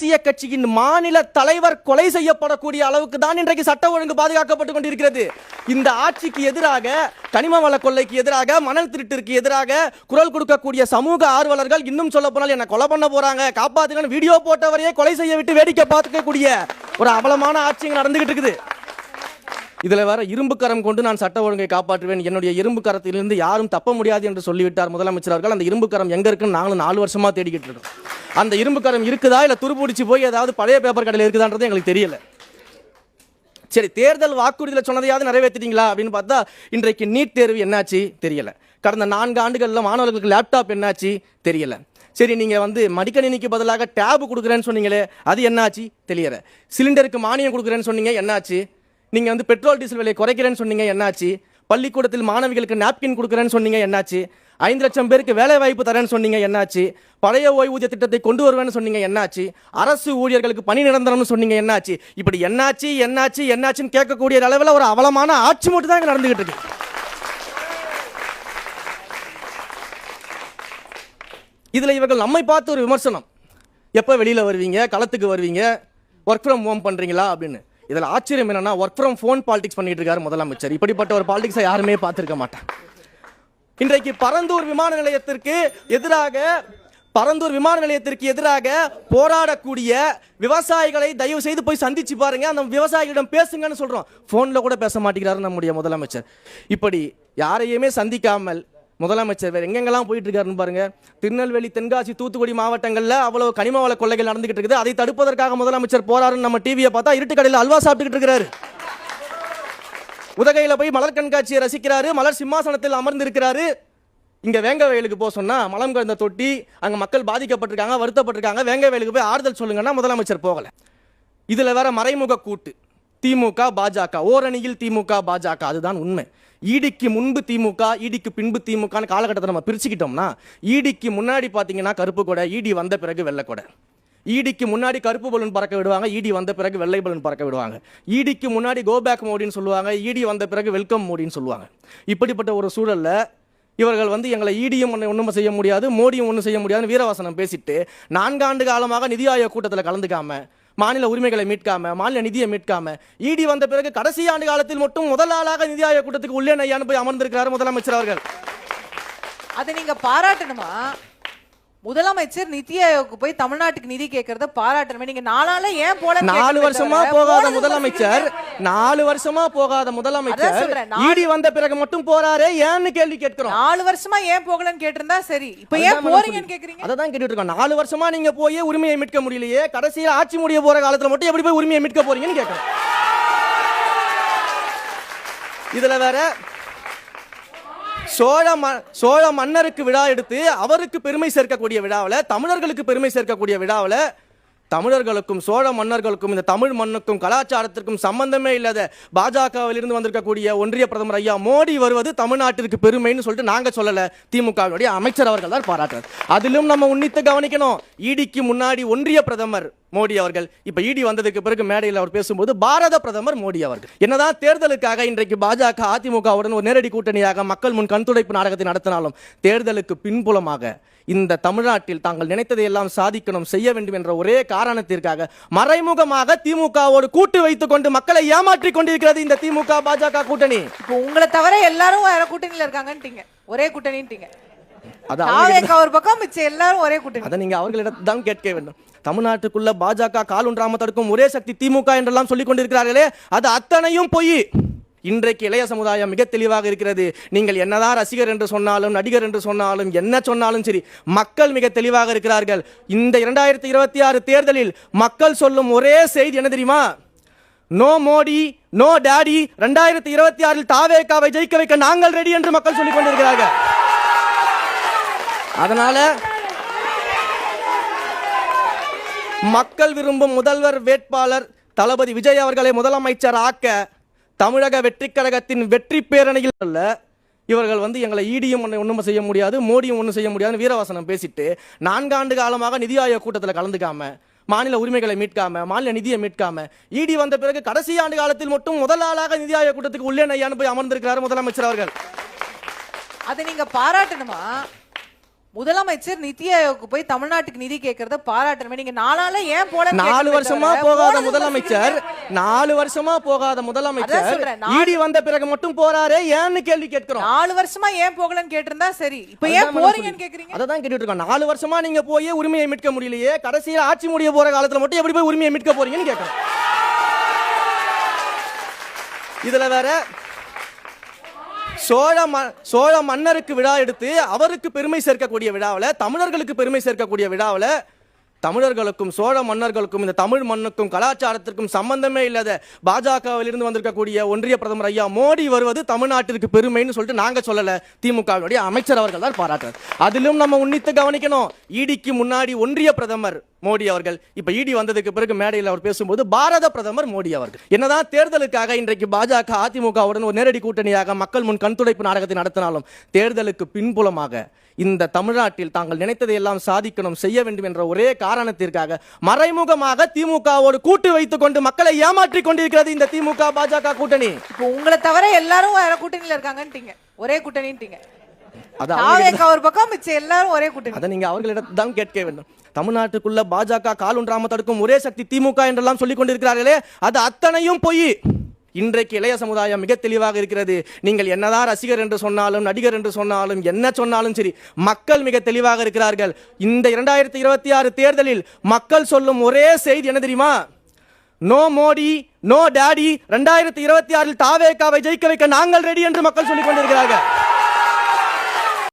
தேசிய கட்சியின் மாநில தலைவர் கொலை செய்யப்படக்கூடிய அளவுக்கு தான் இன்றைக்கு சட்ட ஒழுங்கு பாதுகாக்கப்பட்டு கொண்டிருக்கிறது. இந்த ஆட்சிக்கு எதிராக கனிம வள கொள்ளைக்கு எதிராக மணல் திருட்டிற்கு எதிராக குரல் கொடுக்கக்கூடிய சமூக ஆர்வலர்கள் இன்னும் சொல்ல போனால் என்ன கொலை பண்ண போறாங்க. காப்பாத்துங்கன்னு வீடியோ போட்டவரையே கொலை செய்ய விட்டு வேடிக்கை பார்த்துக்கக்கூடிய ஒரு அவலமான ஆட்சி நடந்துகிட்டு இருக்குது. இதுல வேற இரும்பு கரம் கொண்டு நான் சட்ட ஒழுங்கை காப்பாற்றுவேன். என்னுடைய இரும்பு கரத்திலிருந்து யாரும் தப்ப முடியாது என்று சொல்லிவிட்டார் முதலமைச்சர் அவர்கள். அந்த இரும்பு கரம் எங்க இருக்குன்னு நாங்களும் நாலு வருஷமா தேடிக்கிட்டு இருக்கோம். அந்த இரும்புக்கரம் இருக்குதா இல்லை துருப்பிடிச்சு போய் ஏதாவது பழைய பேப்பர் கடையில் இருக்குதான்றது எங்களுக்கு தெரியல. சரி தேர்தல் வாக்குறுதியில் சொன்னதையாவது நிறைவேற்றிட்டீங்களா அப்படின்னு பார்த்தா இன்றைக்கு நீட் தேர்வு என்னாச்சு தெரியல. கடந்த நான்கு ஆண்டுகளில் மாணவர்களுக்கு லேப்டாப் என்னாச்சு தெரியல. சரி நீங்கள் வந்து மடிக்கணினிக்கு பதிலாக டேபு கொடுக்குறேன்னு சொன்னீங்களே அது என்னாச்சு தெரியல. சிலிண்டருக்கு மானியம் கொடுக்குறேன்னு சொன்னீங்க என்னாச்சு? நீங்கள் வந்து பெட்ரோல் டீசல் விலையை குறைக்கிறேன்னு சொன்னீங்க என்னாச்சு? பள்ளிக்கூடத்தில் மாணவிகளுக்கு நாப்கின் கொடுக்குறேன்னு சொன்னீங்க என்னாச்சு? ஐந்து லட்சம் பேருக்கு வேலை வாய்ப்பு தரேன்னு சொன்னீங்க என்னாச்சு? பழைய ஓய்வூதிய திட்டத்தை கொண்டு வருவேன்னு சொன்னீங்க என்னாச்சு? அரசு ஊழியர்களுக்கு பணி நிரந்தரம்னு சொன்னீங்க என்னாச்சு? இப்படி என்னாச்சு என்னாச்சு என்னாச்சுன்னு கேட்கக்கூடிய அளவில் ஒரு அவலமான ஆட்சி மட்டும் தான் இங்கே நடந்துகிட்டு இருக்கு. இதில் இவர்கள் நம்மை பார்த்து ஒரு விமர்சனம். எப்போ வெளியில் வருவீங்க? களத்துக்கு வருவீங்க? ஒர்க் ஃப்ரம் ஹோம் பண்ணுறீங்களா அப்படின்னு. இதில் ஆச்சரியம் என்னன்னா ஒர்க் ஃப்ரம் ஃபோன் பாலிடிக்ஸ் பண்ணிட்டு இருக்காரு முதலமைச்சர் இப்படிப்பட்ட ஒரு பாலிடிக்ஸை யாருமே பார்த்துருக்க மாட்டேன் இன்றைக்கு பரந்தூர் விமான நிலையத்திற்கு எதிராக பரந்தூர் விமான நிலையத்திற்கு எதிராக போராடக்கூடிய விவசாயிகளை தயவு செய்து போய் சந்திச்சு பாருங்க. அந்த விவசாயிகளிடம் பேசுங்கன்னு சொல்றோம். போன்ல கூட பேச மாட்டேங்கிறாரு நம்முடைய முதலமைச்சர். இப்படி யாரையுமே சந்திக்காமல் முதலமைச்சர் வேற எங்கெங்கெல்லாம் போயிட்டு இருக்காருன்னு பாருங்க. திருநெல்வேலி தென்காசி தூத்துக்குடி மாவட்டங்களில் அவ்வளவு கனிம வள கொள்ளைகள் நடந்துகிட்டு இருக்குது. அதை தடுப்பதற்காக முதலமைச்சர் போறாருன்னு நம்ம டிவியை பார்த்தா இருட்டு கடையில் அல்வா சாப்பிட்டுக்கிட்டு இருக்கிறாரு. உதகையில் போய் மலர் கண்காட்சியை ரசிக்கிறாரு. மலர் சிம்மாசனத்தில் அமர்ந்திருக்கிறாரு. இங்க வேங்க வயலுக்கு போக சொன்னா மலம் கலந்த தொட்டி அங்க மக்கள் பாதிக்கப்பட்டிருக்காங்க வருத்தப்பட்டிருக்காங்க. வேங்க வயலுக்கு போய் ஆறுதல் சொல்லுங்கன்னா முதலமைச்சர் போகல. இதுல வேற மறைமுக கூட்டு. திமுக பாஜக. ஓரணியில் திமுக பாஜக. அதுதான் உண்மை. ஈடிக்கு முன்பு திமுக ஈடிக்கு பின்பு திமுகன்னு காலகட்டத்தை நம்ம பிரிச்சுக்கிட்டோம்னா ஈடிக்கு முன்னாடி பார்த்தீங்கன்னா கருப்பு கொடை ஈடி வந்த பிறகு வெள்ளை கொடை. ஈடிக்கு முன்னாடி கருப்பு பலூன் பறக்க விடுவாங்க ஈடி வந்த பிறகு வெள்ளை பலூன் பறக்க விடுவாங்க. ஈடிக்கு முன்னாடி கோபேக் மோடின்னு சொல்லுவாங்க ஈடி வந்த பிறகு வெல்கம் மோடின்னு சொல்லுவாங்க. இப்படிப்பட்ட ஒரு சூழல்ல இவர்கள் வந்து எங்களை ஈடியும் ஒன்றும் செய்ய முடியாது மோடியும் ஒன்றும் செய்ய முடியாதுன்னு வீரவாசனம் பேசிட்டு நான்காண்டு காலமாக நிதி ஆயோக் கூட்டத்தில் கலந்துக்காமல் மாநில உரிமைகளை மீட்காம மாநில நிதியை மீட்காம ஈடி வந்த பிறகு கடைசி ஆண்டு காலத்தில் மட்டும் முதல் ஆளாக நிதி ஆயோக் கூட்டத்துக்கு உள்ளே நையான்னு போய் அமர்ந்திருக்கிறார் முதலமைச்சர் அவர்கள். அதை நீங்க பாராட்டணுமா? முதலமைச்சர் நித்தி ஆயோக்கு போய் தமிழ்நாட்டுக்கு நிதி கேட்கறத பாராட்டணுமே. நீங்க நாளால ஏன் போல நாலு வருஷமா போகாத முதலமைச்சர் நாலு வருஷமா போகாத அதான் முதலமைச்சர் ஈடி வந்த பிறகு மட்டும் போறாரே ஏன்னு கேள்வி கேட்கிறோம். நாலு வருஷமா ஏன் போகலன்னு கேட்டிருந்தா சரி. இப்ப ஏன் போறீங்கன்னு கேக்குறீங்க? அதை தான் கேட்டுட்டு இருக்கோம். நாலு வருஷமா நீங்க போய் உரிமையை மீட்க முடியலையே. கடைசியில் ஆட்சி முடிய போற காலத்துல மட்டும் எப்படி போய் உரிமையை மீட்க போறீங்கன்னு கேட்கிறோம். இதுல வேற சோழ ம- சோழ மன்னருக்கு விழா எடுத்து அவருக்கு பெருமை சேர்க்கக்கூடிய விழாவில் தமிழர்களுக்கு பெருமை சேர்க்கக்கூடிய விழாவில் தமிழர்களுக்கும் சோழ மன்னர்களுக்கும் இந்த தமிழ் மண்ணுக்கும் கலாச்சாரத்திற்கும் சம்பந்தமே இல்லாத பாஜகவிலிருந்து வந்திருக்கக்கூடிய ஒன்றிய பிரதமர் ஐயா மோடி வருவது தமிழ்நாட்டிற்கு பெருமைன்னு சொல்லிட்டு நாங்கள் சொல்லலை. திமுகவினுடைய அமைச்சர் அவர்கள் தான் பாராட்டுறார். அதிலும் நம்ம உன்னித்து கவனிக்கணும். ஈடிக்கு முன்னாடி ஒன்றிய பிரதமர் மோடி அவர்கள். இப்போ ஈடி வந்ததுக்கு பிறகு மேடையில் அவர் பேசும்போது பாரத பிரதமர் மோடி அவர்கள். என்னதான் தேர்தலுக்காக இன்றைக்கு பாஜக அதிமுகவுடன் ஒரு நேரடி கூட்டணியாக மக்கள் முன் கண்துடைப்பு நாடகத்தை நடத்தினாலும் தேர்தலுக்கு பின்புலமாக இந்த தமிழ்நாட்டில் தாங்கள் நினைத்ததை எல்லாம் சாதிக்கணும் செய்ய வேண்டும் என்ற ஒரே காரணத்திற்காக மறைமுகமாக திமுகவோடு கூட்டு வைத்துக் கொண்டு மக்களை ஏமாற்றிக் கொண்டிருக்கிறது இந்த திமுக பாஜக கூட்டணி. இப்போ உங்களை தவிர எல்லாரும் வேற கூட்டணியில் இருக்காங்கன்ட்டீங்க. ஒரே கூட்டணின்ட்டீங்க. அது தாவேக்கா ஒரு பக்கம் மிச்சம் எல்லாரும் ஒரே கூட்டணி. அதை நீங்க அவர்களிடம் தான் கேட்க வேண்டும். தமிழ்நாட்டுக்குள்ள பாஜக காலுன்றாம தடுக்கும் ஒரே சக்தி திமுக என்றெல்லாம் சொல்லிக் கொண்டிருக்கிறார்களே அது அத்தனையும் பொய். இன்றைக்கு இளைய சமுதாயம் மிக தெளிவாக இருக்கிறது. நீங்கள் என்னதான் ரசிகர் என்று சொன்னாலும் நடிகர் என்று சொன்னாலும் என்ன சொன்னாலும் சரி மக்கள் மிக தெளிவாக இருக்கிறார்கள். இந்த இரண்டாயிரத்தி இருபத்தி ஆறு தேர்தலில் மக்கள் சொல்லும் ஒரே செய்தி என்ன தெரியுமா? நோ மோடி நோ டாடி ரெண்டாயிரத்தி இருபத்தி ஆறில் தாவேக்காவை ஜெயிக்க வைக்க நாங்கள் ரெடி என்று மக்கள் சொல்லிக் கொண்டிருக்கிறார்கள். அதனால மக்கள் விரும்பும் முதல்வர் வேட்பாளர் தளபதி விஜய் அவர்களை முதலமைச்சர் ஆக்க தமிழக வெற்றிக் கழகத்தின் வெற்றி பேரணியில் அல்ல இவர்கள் வந்து எங்களை ஈடியும் ஒன்றும் செய்ய முடியாது மோடியும் ஒன்றும் செய்ய முடியாதுன்னு வீரவாசனம் பேசிட்டு நான்காண்டு காலமாக நிதி ஆயோக் கூட்டத்தில் கலந்துக்காம மாநில உரிமைகளை மீட்காம மாநில நிதியை மீட்காம ஈடி வந்த பிறகு கடைசி ஆண்டு காலத்தில் மட்டும் முதல் ஆளாக நிதி ஆயோக் கூட்டத்துக்கு உள்ளே நையான்னு போய் அமர்ந்திருக்கிறார் முதலமைச்சர் அவர்கள். அதை நீங்க பாராட்டணுமா? முதலமைச்சர் நித்தி ஆயோக்கு போய் தமிழ்நாட்டுக்கு நிதி கேட்கறத பாராட்டணுமே. நீங்க நாளால ஏன் போல நாலு வருஷமா போகாத முதலமைச்சர் நாலு வருஷமா போகாத முதலமைச்சர் அதான் ஈடி வந்த பிறகு மட்டும் போறாரே ஏன்னு கேள்வி கேட்கிறோம். நாலு வருஷமா ஏன் போகலன்னு கேட்டிருந்தா சரி. இப்ப ஏன் போறீங்கன்னு கேக்குறீங்க? அததான் கேட்டுட்டு இருக்கோம். நாலு வருஷமா நீங்க போய் உரிமையை மீட்க முடியலையே கடைசியில் ஆட்சி முடிய போற காலத்துல மட்டும் எப்படி போய் உரிமையை மீட்க போறீங்கன்னு கேட்கறோம். இதுல வேற சோழ ம சோழ மன்னருக்கு விழா எடுத்து அவருக்கு பெருமை சேர்க்கக்கூடிய விழாவில் தமிழர்களுக்கு பெருமை சேர்க்கக்கூடிய விழாவில் தமிழர்களுக்கும் சோழ மன்னர்களுக்கும் இந்த தமிழ் மண்ணுக்கும் கலாச்சாரத்திற்கும் சம்பந்தமே இல்லாத பாஜகவில் இருந்து வந்திருக்கக்கூடிய ஒன்றிய பிரதமர் ஐயா மோடி வருவது தமிழ்நாட்டிற்கு பெருமைன்னு சொல்லிட்டு நாங்க சொல்லல. திமுகவினுடைய அமைச்சர் அவர்கள் தான் பாராட்டுறார். அதிலும் நம்ம உன்னித்து கவனிக்கணும். ஈடிக்கு முன்னாடி ஒன்றிய பிரதமர் மோடி அவர்கள். இப்ப ஈடி வந்ததுக்கு பிறகு மேடையில் அவர் பேசும்போது பாரத பிரதமர் மோடி அவர்கள். என்னதான் தேர்தலுக்காக இன்றைக்கு பாஜக அதிமுகவுடன் ஒரு நேரடி கூட்டணியாக மக்கள் முன் கண்துடைப்பு நாடகத்தை நடத்தினாலும் தேர்தலுக்கு பின்புலமாக இந்த தமிழ்நாட்டில் தாங்கள் நினைத்ததை எல்லாம் சாதிக்கணும் செய்ய வேண்டும் என்ற ஒரே காரணத்திற்காக மறைமுகமாக திமுகவோடு கூட்டு வைத்துக் கொண்டு மக்களை ஏமாற்றிக் கொண்டிருக்கிறது இந்த திமுக பாஜக கூட்டணி. இப்போ உங்களை தவிர எல்லாரும் வேற கூட்டணியில் இருக்காங்க ஒரே கூட்டணின்ட்டீங்க. அது தாவேக்கா ஒரு பக்கம் மிச்சம் எல்லாரும் ஒரே கூட்டணி. அதை நீங்க அவர்களிடம் தான் கேட்க வேண்டும். தமிழ்நாட்டுக்குள்ள பாஜக காலுன்றாம தடுக்கும் ஒரே சக்தி திமுக என்றெல்லாம் சொல்லிக் கொண்டிருக்கிறார்களே அது அத்தனையும் பொய். இன்றைக்கு இளைய சமுதாயம் மிக தெளிவாக இருக்கிறது. நீங்கள் என்னதான் ரசிகர் என்று சொன்னாலும் நடிகர் என்று சொன்னாலும் என்ன சொன்னாலும் சரி மக்கள் மிக தெளிவாக இருக்கிறார்கள். இந்த இரண்டாயிரத்தி இருபத்தி ஆறு தேர்தலில் மக்கள் சொல்லும் ஒரே செய்தி என்ன தெரியுமா? நோ மோடி நோ டாடி ரெண்டாயிரத்தி இருபத்தி ஆறில் தாவேக்காவை ஜெயிக்க வைக்க நாங்கள் ரெடி என்று மக்கள் சொல்லிக் கொண்டிருக்கிறார்கள்.